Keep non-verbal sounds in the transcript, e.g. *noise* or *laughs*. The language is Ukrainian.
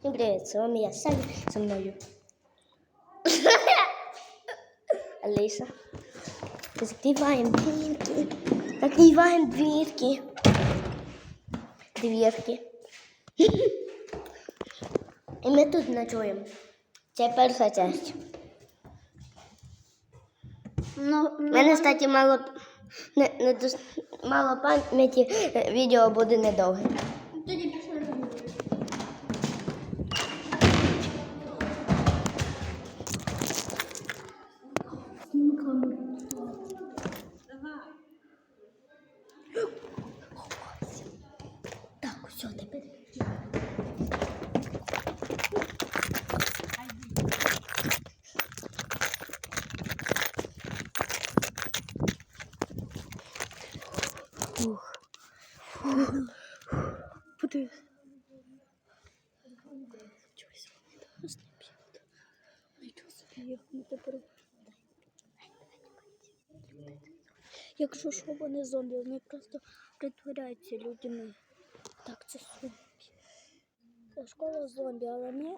Всім привіт, з вами я Саня, зі мною. *laughs* Алиса. Закриваємо двірки. Закриваємо двірки. Двірки. І ми тут ночуємо. Це перша часть. Ну, У мене, кстати, мало, не, не, мало пам'яті, е, відео буде недовге. Подивись. Чогось вони не б'ють. Нічого собі їх не тепер. Якщо що вони зомбі, вони просто притворяються людьми. Так, це зомбі. Школа зомбі, але ми